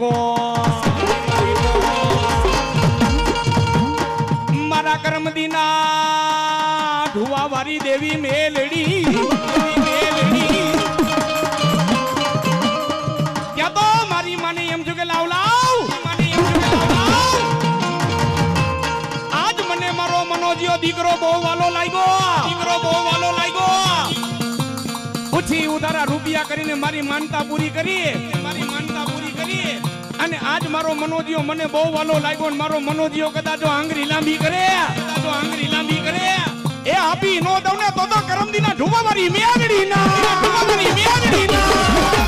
માલિકો મારા કર્મદીના ઢુવાવારી દેવી મેલડી દેવી મેલડી. ક્યાં તો મારી માને એમ જો કે લાવ લાવ. આજ મને મારો મનોજીઓ દીકરો બહુ વાલો લાગ્યો. દીકરો બહુ વાલો લાગ્યો. પૂછી ઉધારા રૂપિયા કરીને મારી માનતા પૂરી કરી મારી માનતા પૂરી કરી આજ મારો મનોજીઓ મને બહુ વાલો લાગ્યો ને મારો મનોજીઓ કદાચ જો આંગળી લાંબી કરે, કદાચ જો આંગળી લાંબી કરે. એ આપી નો દઉં ને તો તો કરમદીના ઢુવા મારી મેગડી ના ઢુવા મારી મેગડી ના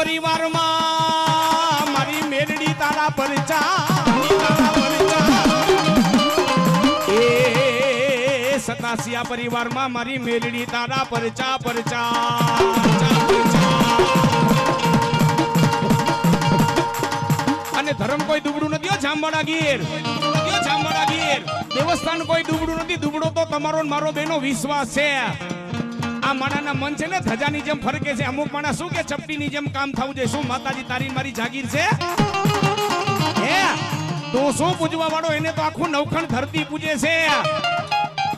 પરિવારમાં મારી મેરડી તારા પરચા એ સતાસિયા પરિવારમાં મારી મેલડી તારા પરચા પરચા. અને ધર્મ કોઈ દુબડું નથી જામવાડા ગીર જામવાડા ગીર. દેવસ્થાન કોઈ દુબડું નથી દુબડો તો તમારો મારો બેનો વિશ્વાસ છે. આ માણાના મન છે ને, ધજાની જેમ ફરકે છે. અમુક માણા શું કે, ચપટીની જેમ કામ થવું જોઈએ. શું માતાજી તારી મારી જાગીર છે? તો શું પૂજવા વાળો? એને તો આખું નવખંડ ધરતી પૂજે છે.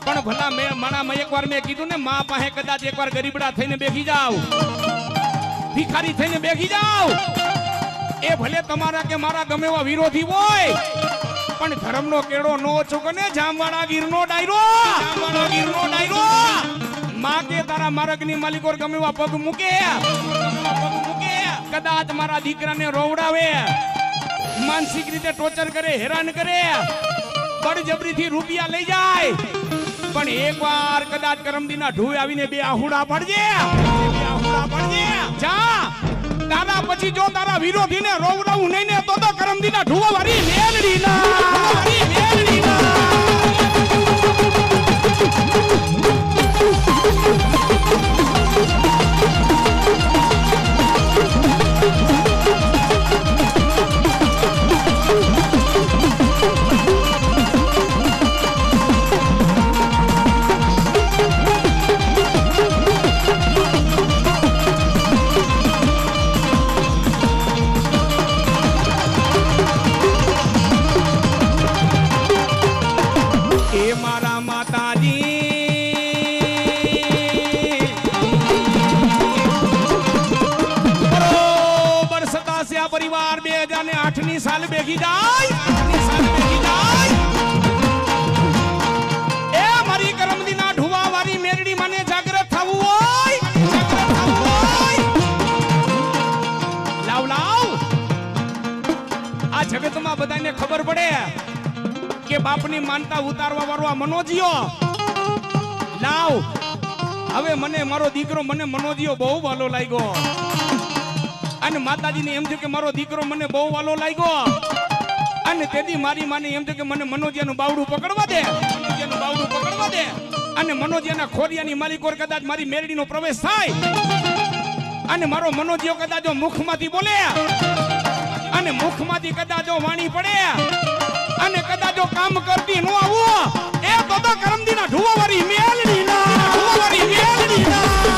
પણ ભલા મેં માણા મેં એકવાર મેં કીધું ને, મા પાસે કદાચ એકવાર ગરીબડા થઈને બેસી જાવ ભિખારી થઈને બેસી જાવ એ ભલે તમારા કે મારા ગમે એવા વિરોધી હોય, પણ ધર્મનો કેળો નો ચૂકને જામવાળા ગીરનો ડાયરો. જામવાળા ગીરનો ડાયરો. માં કે તારા માર્ગની માલિકો ગમે એવા પગ મૂકે. કદાચ મારા દીકરાને રોવડાવે. માનસિક રીતે ટોર્ચર કરે, હેરાન કરે. બળજબરીથી રૂપિયા લઈ જાય. પણ એકવાર કદાચ કરમદીના ઢોય આવીને બે આહુડા પડજે. બે આહુડા પડજે. જા. તારા પછી જો તારા વિરોધીને રોવડાવું નહીં ને તો તો કરમદીના ઢુવા વારી બધાને ખબર પડે કે બાપની માનતા ઉતારવા વાળો આ મનોજીયો. લાવ. હવે મને, મારો દીકરો મને મનોજીઓ બહુ વાલો લાગ્યો. અને માતાજીને એમ થયું કે મારો દીકરો મને બહુ વાલો લાગ્યો. અને તેથી મારી માને એમ થયું કે મને મનોજીયાનું બાવડું પકડવા દે. મનોજીયાનું બાવડું પકડવા દે. અને મનોજિયાના ખોરિયાની માલિકોર કદાચ મારી મેરડીનો પ્રવેશ થાય. અને મારો મનોજીયો કદાચ મુખ મુખમાંથી બોલે. અને મુખમાંથી કદાચ જો વાણી પડે અને કદાચ જો કામ કરતી નો આવો, એ તો કરમદીના ઢુવા ઢુવાવાળી મેલડી ના ઢુવાવાળી મેલડી ના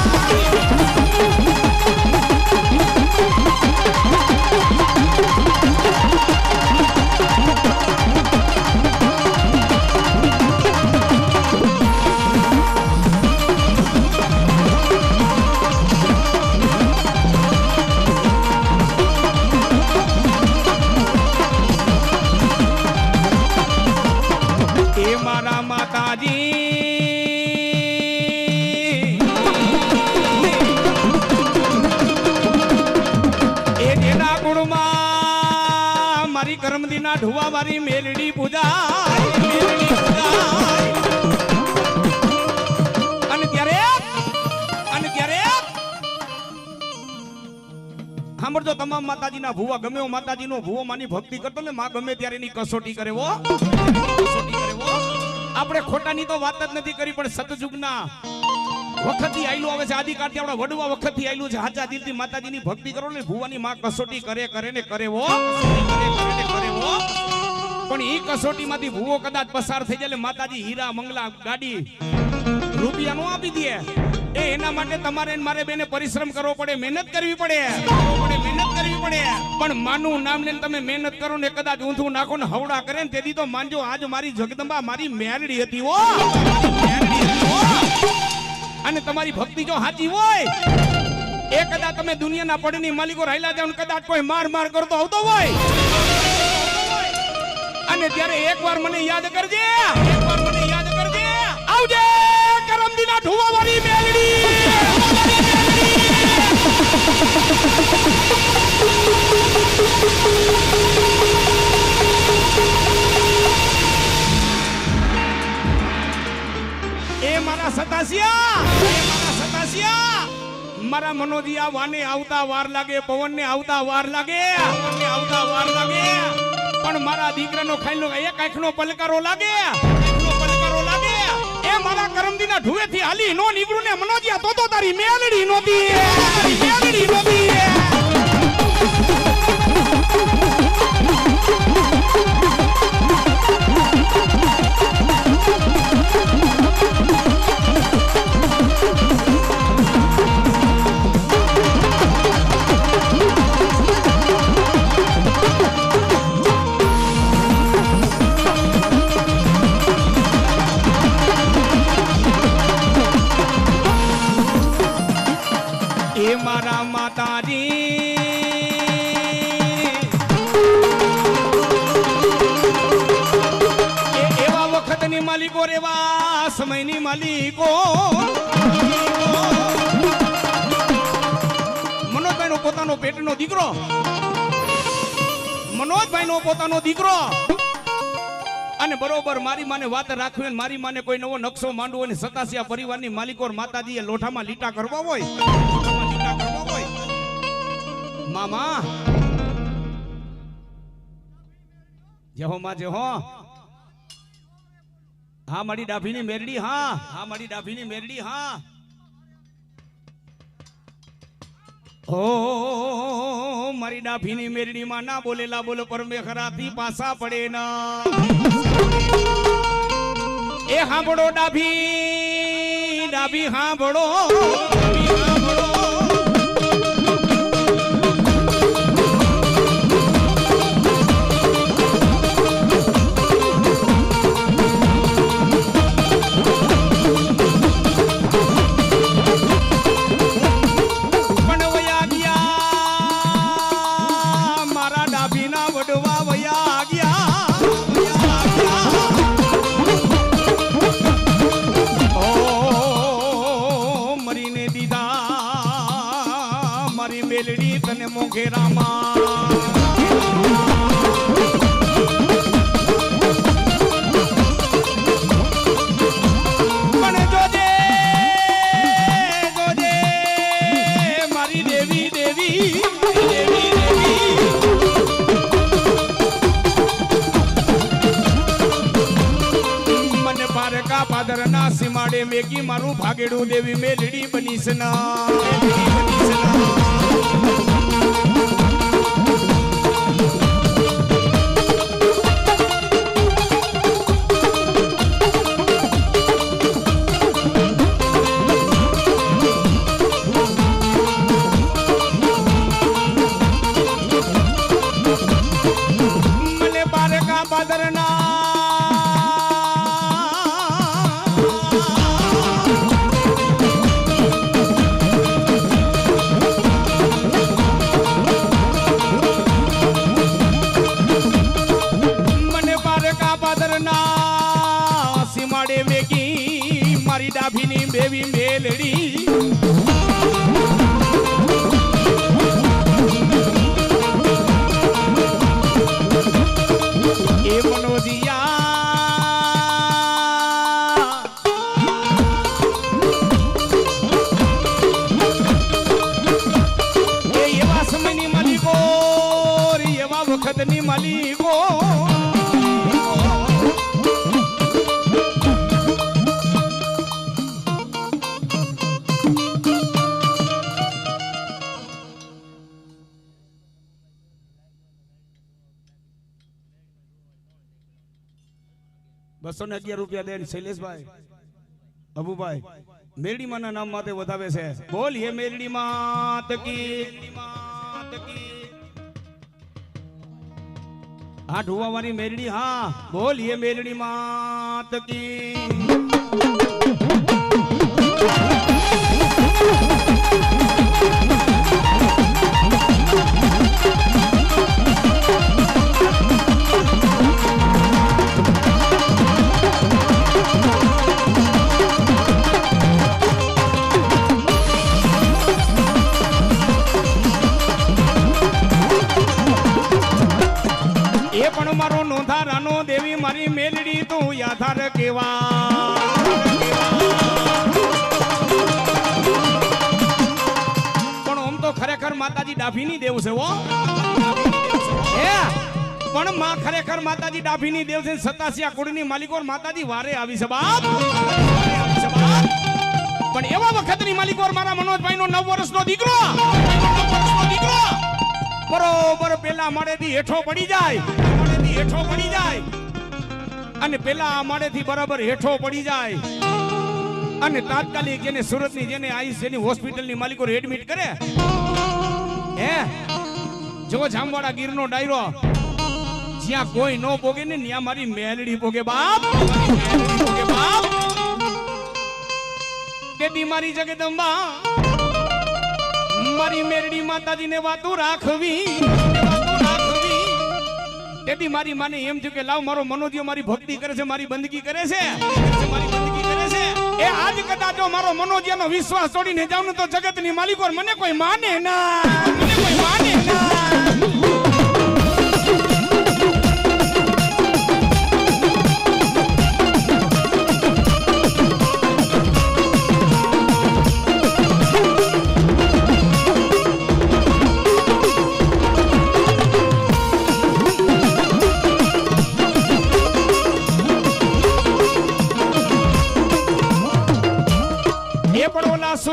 મારી કરમદીના ઢુવા વાળી મેલડી પૂજા. અને ત્યારે, અને સાંભળજો તમામ માતાજીના ભુવા, ગમે એવો માતાજીનો ભુવો માની ભક્તિ કરતો ને માં ગમે ત્યારે એની કસોટી કરે. આપણે ખોટાની તો વાત જ નથી કરી, પણ સતયુગના વખતથી આયલું આવે છે, આદિકાળથી આપણા વડવા વખતથી આયલું છે. હાચા દિલથી માતાજીની ભક્તિ કરો ને ભુવાની માં કસોટી કરે કરે ને કરે કરેવો કરે કરે ને કરે પણ એ કસોટીમાંથી ભૂવો કદાચ પસાર થઈ જાય માતાજી હીરા, મંગલા, ગાડી રૂપિયા નો આપી દે. એ એના માટે તમારે મારે બેને પરિશ્રમ કરવો પડે, મહેનત કરવી પડે. મહેનત કરવી પડે. પણ માનું નામ લઈને તમે મહેનત કરો ને કદાચ ઊંધું નાખો ને હવડા કરે ને તેથી તો માનજો, આજ મારી જગદંબા મારી મેરડી હતી ઓ મેરડી હતી હો. અને તમારી ભક્તિ જો સાચી હોય, એ કદાચ તમે દુનિયાના પડની માલિકો રહેલા જાવ કદાચ કોઈ માર માર કરતો આવતો હોય. અને ત્યારે એકવાર મને યાદ કરજે, એકવાર મને યાદ કરજે, આવજે, કરમદીના મારા સતાસિયા! એ વાને આવતા વાર લાગે, પવનને આવતા વાર લાગે, પવનને આવતા વાર લાગે. પણ મારા દીકરાનો ખાઈલો એક આંખનો પલકારો લાગે, આંખનો પલકારો લાગે. એ મારા કરમદીના ઢુવેથી હાલી નો નીવડું ને મનોજી તો તારી મેલડી નોતી. તારી નોતી. માલિકો. મનોજભાઈ નો પોતાનો પેટનો દીકરો. મનોજભાઈ નો પોતાનો દીકરો. અને બરોબર મારી માને વાત રાખવી અને મારી માને કોઈ નવો નકશો માંડવો અને સતાસિયા પરિવારની માલિકો અને માતાજીએ લોઠામાં લીટા કરવા હોય. લીટા કરવા હોય. મામા. જેહો માં જેહો હા, મારી ડાભીની મેરડી, હા. હા, મારી ડાભીની મેરડી, હા. ઓ મારી ડાભીની મેરડી માં ના બોલેલા બોલો પર મેં ખરાથી પાસા પડે ના. એ હાંભળો ડાભી ડાભી હાંભળો. બસો ને અગિયાર રૂપિયા દે શૈલેષભાઈ. અબુભાઈ મેરડી ના નામ માટે વધાવે છે. બોલ, હે મેરડી માત કી. હા ઢુવા વાળી મેરડી, હા. બોલ, હે મેરડી માત કી. મારો નોંધારાનો દેવી, મારી મેલડી, તું યાધાર કેવા? પણ આમ તો ખરેખર માતાજી ડાભીની દેવ છે ઓ પણ માં ખરેખર માતાજી ડાભીની દેવ છે સતાસી આ કુળની માલિકો માતાજી વારે આવી છે, બાપ. પણ એવા વખતની માલિકો મારા મનોજભાઈ નો નવ વર્ષનો દીકરો. દીકરો. બરોબર પેલા માળેથી હેઠો પડી જાય. હેઠો પડી જાય. અને પેલા આ માળેથી બરાબર હેઠો પડી જાય. અને તાત્કાલિક જેને સુરતની જેને આઈસ જેની હોસ્પિટલની માલિકો એડમિટ કરે. હે? જો જામવાડા ગીરનો ડાયરો, જ્યાં કોઈ ન પોગે ને, ત્યાં મારી મેલડી પોગે બાપ. ભોગે બાપ તે બીમારી જગદંબા. મારી મેરડી માતાજીને વાતું રાખવી. તેથી મારી માને એમ થયું કે લાવ મારો મનોજીઓ મારી ભક્તિ કરે છે, મારી બંદગી કરે છે. મારી બંદગી કરે છે. એ આજ કદાચ જો મારો મનોજીનો વિશ્વાસ તોડીને જાઉં ને તો જગતની માલિકો મને કોઈ માને ના. મને કોઈ માને ના.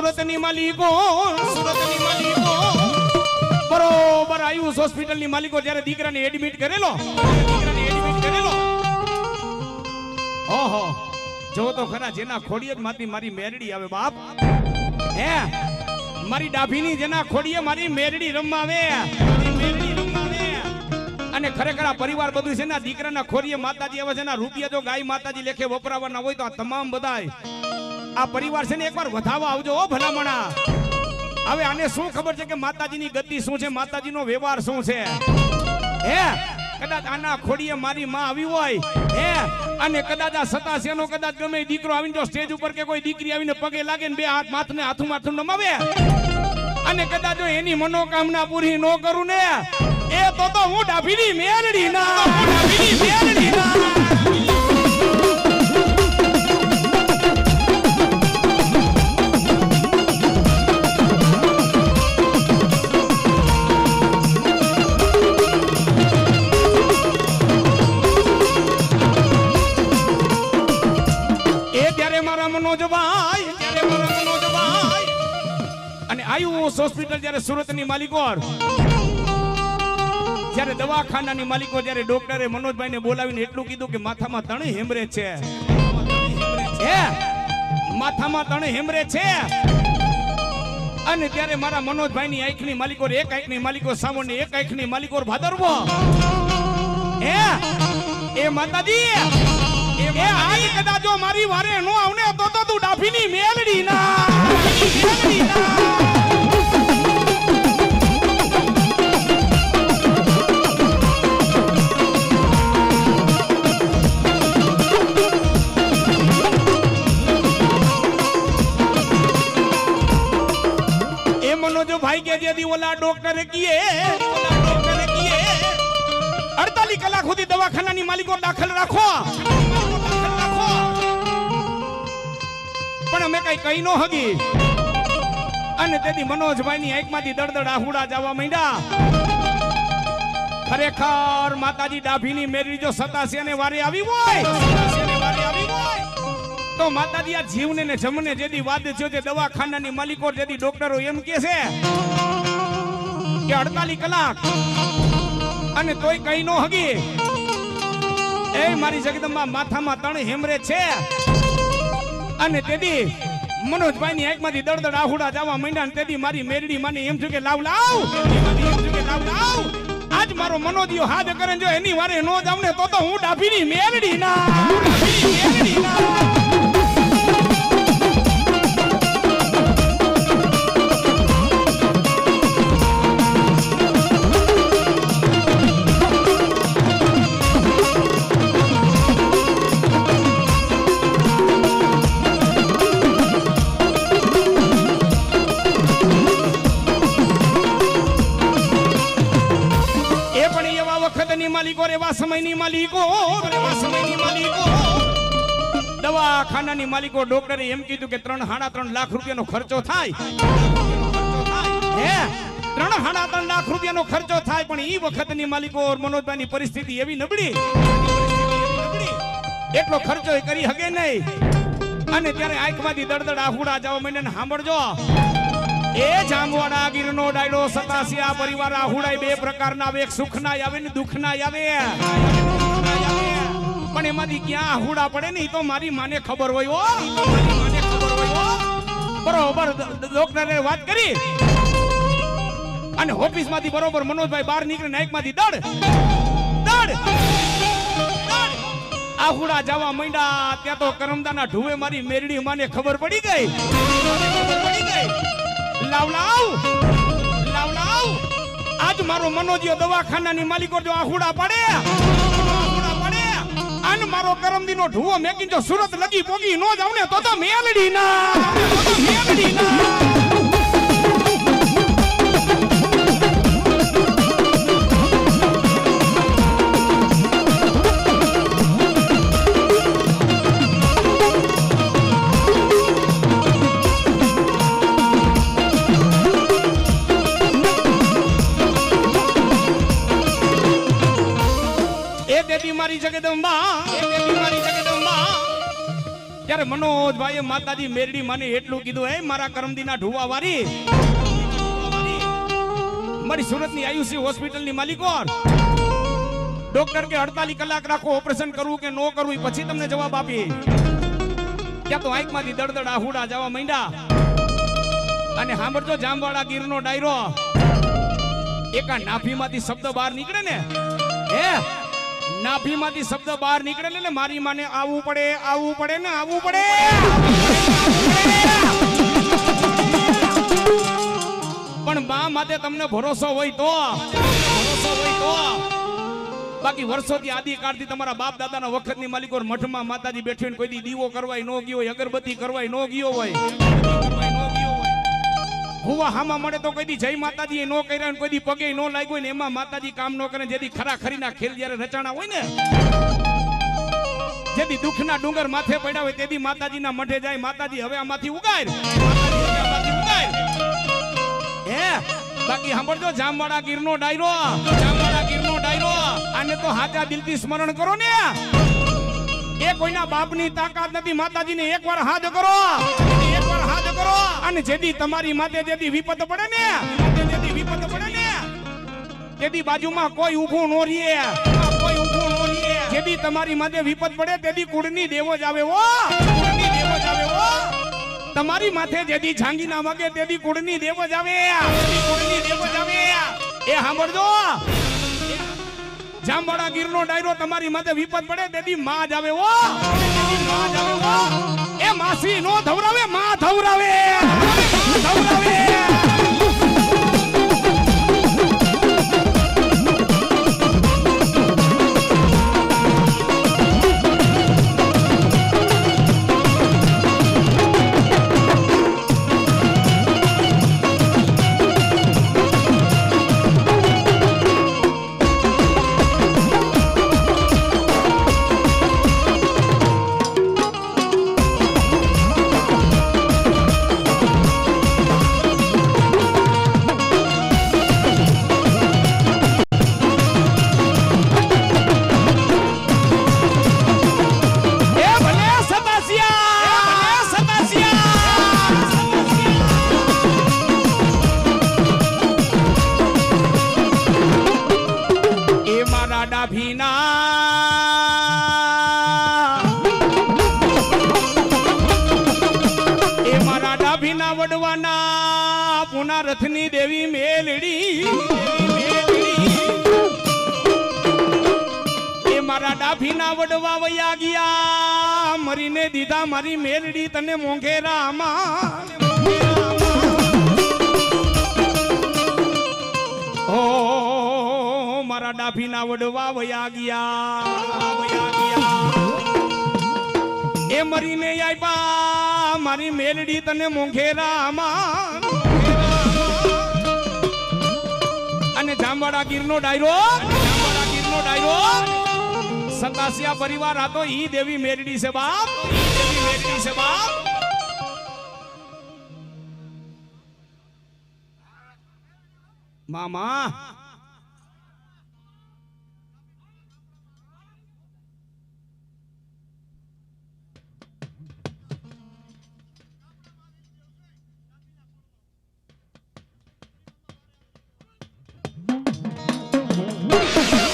સુરતની માલિકો સુરતની માલિકો. બરોબર આયુષ હોસ્પિટલની માલિકો, જ્યારે દીકરાને એડમિટ કરેલો દીકરાને એડમિટ કરેલો. ઓહો, જો તો ખરા જેના ખોડીએ માતી મારી મેરડી આવે, બાપ. હે, મારી ડાભીની જેના ખોડીએ મારી મેરડી રમાવે. મારી મેરડી અને ખરેખર આ પરિવાર બધું છે ને દીકરાના ખોરીએ માતાજી આવે છે ને રૂપિયા જો ગાય માતાજી લેખે વપરાવાના હોય તો આ તમામ બધાય આ પરિવાર છે ને એકવાર વધાવા આવજો ઓ ભલામણા. હવે આને શું ખબર છે કે માતાજીની ગતિ શું છે? માતાજીનો વ્યવહાર શું છે? હે? કદાચ આના ખોડીએ મારી માં આવી હોય, હે? અને કદાચ આ સતાસીનો કદાચ ગમે દીકરો આવીને જો સ્ટેજ ઉપર કે કોઈ દીકરી આવીને પગે લાગે ને બે હાથ માથને હાથું માથું નમાવે. અને કદાચ જો એની મનોકામના પૂરી ન કરું ને, એ તો તો હું ડાભીની મેરડી ના ડાભીની મેરડી ના મનોજભાઈ મનોજભાઈ ડોક્ટરે મનોજભાઈને બોલાવીને એટલું કીધું કે માથામાં તણે હેમરે છે. માથામાં તણે હેમરે છે? અને ત્યારે મારા મનોજભાઈની આંખની માલિકો એક આંખની માલિકો સાવણ એક આંખની માલિકો ભાદરવો. હે? માતાજી! એ આજ કદાચ જો મારી વારે નો આવને, તો તો તું ડાફીની મેલડી ના. મેલડી ના મનોજો ભાઈ કે જેદી ઓલા ડોક્ટરે કીએ કીએ 48 કલાક સુધી દવાખાનાની માલિકો દાખલ રાખો. પણ અમે કઈ કહી નો હગી. અને તેથી મનોજભાઈની આંખમાંથી દળદળ આહુડા જવા માંડ્યા. ખરેખર માતાજી ડાભીની મેરડી જો સતાસીને અને વારે આવી હોય, તો માતાજી આ જીવને ને જમને જેદી વાદ છે છે, દવાખાનાની માલિકો જેથી ડોક્ટરો એમ કે છે કે 48 કલાક. અને તોય કઈ નો હગી. એ મારી જગદંબા માથામાં તણ હેમરે છે. અને તેથી મનોજભાઈની આંખમાંથી દળદળ આહુડા જવા માંડ્યા ને તેથી મારી મેરડી માની એમ છું કે લાવ લાવ એમ કે લાવ લાવ. આજ મારો મનોદિયો હાથ કરે ને જો એની વારે નો જાવ ને તો તો હું ડાભીની મેરડી ના મેરડી ના દવાખાનાની માલિકો ડોક્ટરે એમ કીધું કે ત્રણ હાડા ત્રણ લાખ રૂપિયાનો ખર્ચો થાય. ત્રણ હાડા ત્રણ લાખ રૂપિયાનો ખર્ચો થાય, પણ એ વખતની માલિકો મનોજભાઈની પરિસ્થિતિ એવી નબળી. એટલો ખર્ચો કરી હગે નહીં. અને ત્યારે આંખમાંથી દળદળ આહુડા જાવ મને સાંભળજો. એ જામવાડા ગીરનો ડાયડો સતાસિયા પરિવાર આહુડાય બે પ્રકારના આવે, એક સુખના આવે ને દુઃખના આવે. પણ એમાંથી ક્યાં આહુડા પડે ને તો મારી માને ખબર હોય બરોબર ડોક્ટરે વાત કરી. અને ઓફિસમાંથી બરોબર મનોજભાઈ બહાર નીકળે નાઈકમાંથી માંથી દડ દડ આહુડા જવા માંડ્યા, ત્યાં તો કરમદાના ઢુવે મારી મેરડી માને ખબર પડી ગઈ. પડી ગઈ લાવ લાવ લાવ લાવ. આજ મારો મનોજીઓ દવાખાનાની માલિકો જો આહુડા પડે. અને મારો કરમદીનો ઢુવો મેકીન જો સુરત લગી પોગી નો જાવ ને તો તો મેલડી ના મેલડી ના એ દેવી મારી જગદંબા. ત્યારે મનોજભાઈએ માતાજી મેરડી મને એટલું કીધું, હે, મારા કરમદીના ઢુવા વારી. મારી સુરતની આયુષી હોસ્પિટલની માલિકો ડોક્ટર કે 48 કલાક રાખો, ઓપરેશન કરવું કે નો કરવું પછી તમને જવાબ આપી. ત્યાં તો આંખમાંથી દળદળ આહુડા જવા માંડ્યા. અને સાંભળજો જામવાળા ગીરનો ડાયરો. એકા નાભીમાંથી શબ્દ બહાર નીકળે ને? હે? નાભીમાંથી શબ્દ બહાર નીકળે ને મારી માને આવવું પડે આવવું પડે ને આવવું પડે. પણ મા માતે તમને ભરોસો હોય તો. ભરોસો હોય તો. બાકી વર્ષોથી આદિકાળથી તમારા બાપ દાદાના વખતની માલિકો મઠમાં માતાજી બેઠી કોઈ દીવો કરવાય ન ગયો હોય, અગરબત્તી કરવાય ન ગયો હોય. હુવા હામા મળે તો કોઈ દી જય માતાજી નો કર્યા કોઈ દી પગે નો લાગ્યો ને એમાં માતાજી કામ નો કરે જેથી ખરા ખરીના ખેલ જ્યારે રચાણા હોય ને જેથી દુઃખના ડુંગર માથે પડ્યા હોય તેથી માતાજીના મઠે જાય, માતાજી હવે આમાંથી ઉગાર. હે? બાકી સાંભળજો, જામવાડા ગીરનો ડાયરો જામવાડા ગીરનો ડાયરો આને તો હાચા દિલથી સ્મરણ કરો ને એ કોઈના બાપની તાકાત નથી, માતાજીને એકવાર હાથ કરો અને જેદી તમારી માથે જેદી વિપત પડે ને, માથે જેદી વિપત પડે ને, તેદી બાજુમાં કોઈ ઊભું નો રીએ કોઈ ઊભું નો રીએ જેદી તમારી માથે વિપત પડે, તેદી કુળની દેવો જ આવે ઓ કુળની દેવો જ આવે ઓ તમારી માથે જેદી ઝાંગી ના વાગે, તેદી કુળની દેવો જ આવે. કુળની દેવો જ આવે. એ સાંભળજો. જામવાડા ગીરનો ડાયરો તમારી માથે વિપત પડે તેથી માં જ આવે ઓ દેદી માં જ આવે ઓ એ માસી નો ધવરાવે, માં ધવરાવે! વડવાના પુના રથની દેવી મેલડી એ મારા ડાભીના વડવા વયા ગયા, મરીને દીધા મારી મેલડી તને મોંઘેરામાં ઓ, મારા ડાભીના વડવા વયા ગયા વયા ગયા. એ મરીને આવ્યા મારી મેલડી તને મોંઘેરામાં અને જામવાડા ગીરનો ડાયરો. જામવાડા ગીરનો ડાયરો. સતાસિયા પરિવાર હતો ઈ દેવી મેરડી છે બાપ દેવી મેરડી છે બાપ. મામા Ha ha ha!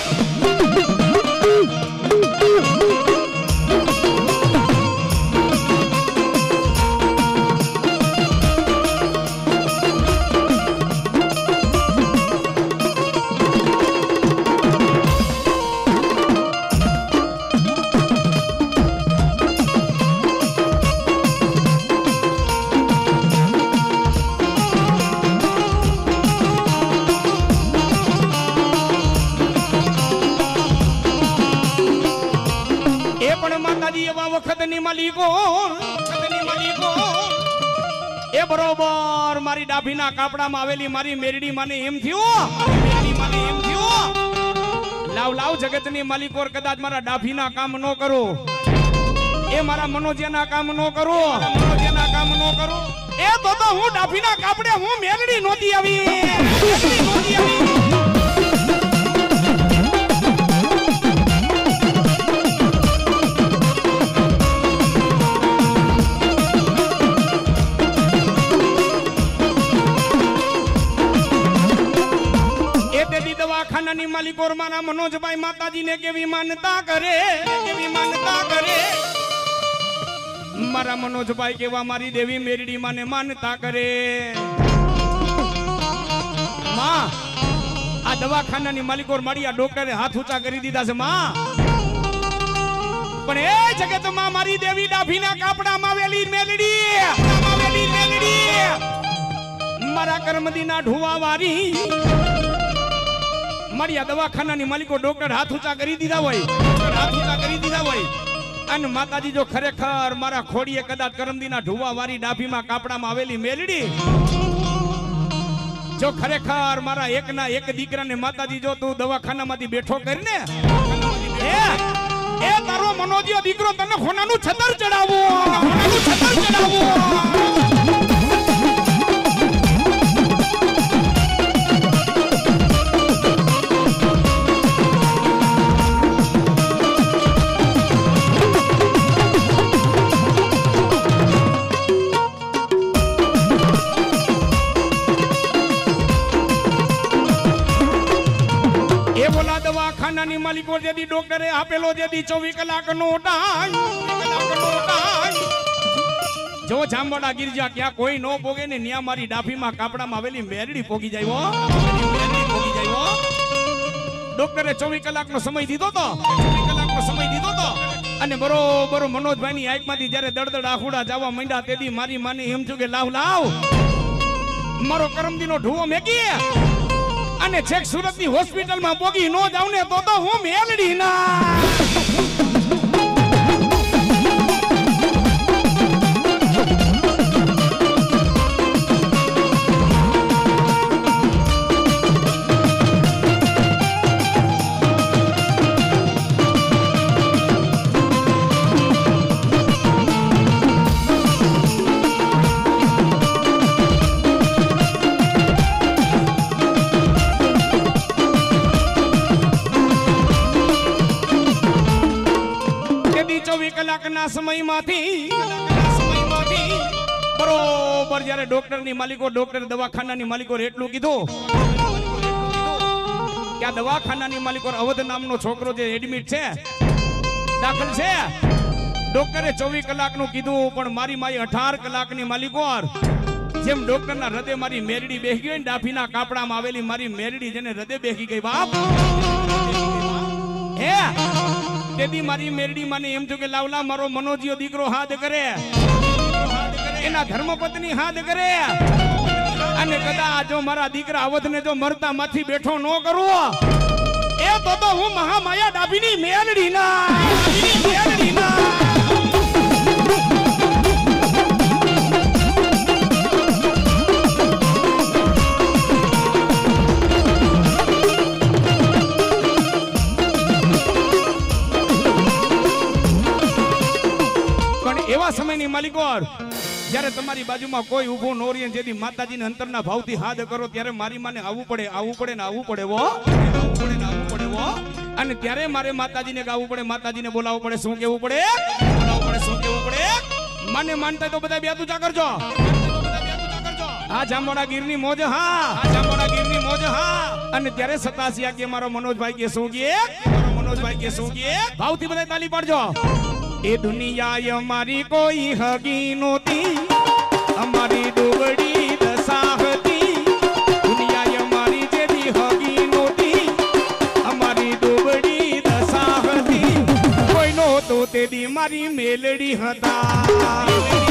કાપડામાં આવેલી મારી મેરડી માને એમ થયું? મારી મેરડી એમ થયું? લાવ લાવ, જગતની માલિકોર કદાચ મારા ડાભીના કામ ન કરો. એ મારા મનોજ્યના કામ ન કરો. મનોજ્યના કામ ન કરો. એ તો તો હું ડાભીના કાપડે હું મેરડી નોતી આવી. નોતી આવી. દવાખાનાની માલિકોર મારા મનોજભાઈ માતાજીને કેવી માનતા કરે? કેવી માનતા કરે? મારા મનોજભાઈ કેવા મારી દેવી મેરડી માને માનતા કરે. માં, આ દવાખાનાની માલિકોર મારી આ ડોક્ટરે હાથ ઊંચા કરી દીધા છે, માં. પણ એ જગતમાં મારી દેવી ડાભીના કાપડામાં આવેલી મેલડી. મારા કર્મદીના ઢુવા વારી મારી આ દવાખાનાની માલિકો ડોક્ટર હાથ ઊંચા કરી દીધા હોય, હાથ ઊંચા કરી દીધા હોય, અને માતાજી જો ખરેખર મારા ખોડીએ કદાચ કરમદીના ઢુવા વારી ડાભીમાં કાપડામાં આવેલી મેલડી, જો ખરેખર મારા એકના એક દીકરાને માતાજી જો તું દવાખાનામાંથી બેઠો કરીને, એ એ તારો મનોજીયો દીકરો તને ખોનાનું છતર ચડાવો છતર ચડાવો દવાખાનાની માલિકો જેદી ડોક્ટરે આપેલો જેદી ચોવીસ કલાકનો ટાઈમ જો જામવાડા ગિરજા ક્યાં કોઈ નો પોગે ને ન્યા મારી ડાફીમાં કાપડામાં આવેલી મેરડી પોગી જાય પોગી જાય ડોક્ટરે ચોવીસ કલાકનો સમય દીધો તો, ચોવીસ કલાકનો સમય દીધો તો. અને બરોબર મનોજભાઈની આંખમાંથી જ્યારે દળદળ આખુડા જવા માંડ્યા તેથી મારી માની એમ થયું કે લાવ લાવ. મારો કરમદીનો ઢુવો મેકી અને છેક સુરતની હોસ્પિટલમાં પોગી નો જાવ ને તો તો હું મેલડી ના. ચોવીસ કલાકના સમયમાંથી બરોબર જ્યારે ડોક્ટરની માલિકો, ડોક્ટર દવાખાનાની માલિકો એટલું કીધું. કે આ માલિકો અવધ નામનો છોકરો જે એડમિટ છે, દાખલ છે. ડોક્ટરે ચોવીસ કલાકનું કીધું, પણ મારી માઈ અઢાર કલાકની માલિકો જેમ ડોક્ટરના હૃદય મારી મેરડી બેસી ગઈ ડાફીના કાપડામાં આવેલી મારી મેરડી જેને હૃદય બેસી ગઈ બાપ. હે? તેથી મારી મેરડી માને એમ થયું કે લાવલા, મારો મનોજીઓ દીકરો હાથ કરે. એના ધર્મપત્ની હાથ કરે. અને કદાચ જો મારા દીકરા અવધને જો મરતા માંથી બેઠો ન કરવો, એ તો તો હું મહામાયા ડાભીની મેલડી ના મેલડી ના એવા માલિકોર માલિકો જ્યારે તમારી બાજુમાં કોઈ ઊભો ન રહે, જેથી માતાજીને અંતરના ભાવથી હાથ કરો, ત્યારે મારી માને આવવું પડે આવવું પડે ને આવવું પડે વો પડે ને અને ત્યારે મારે માતાજીને ગાવું પડે, માતાજીને બોલાવવું પડે, શું કેવું પડે? બોલાવવું પડે, શું કેવું પડે? મને માનતા તો બધા બ્યાતું ચા કરજો. આ ગીર ગીરની મોજ, હા. આ ગીર ગીરની મોજ, હા. અને ત્યારે સતાસિયા કે મારો મનોજભાઈ કે શું કે? મારો મનોજભાઈ કે શું કે? ભાવથી બધા તાલી પાડજો. એ દુનિયા અમારી કોઈ હગી નહોતી. અમારી ડુબડી દશા હતી દુનિયા અમારી જેવી હગી નહોતી. અમારી ડુબડી દશા હતી કોઈ નહોતો તેદી મારી મેલડી હતા.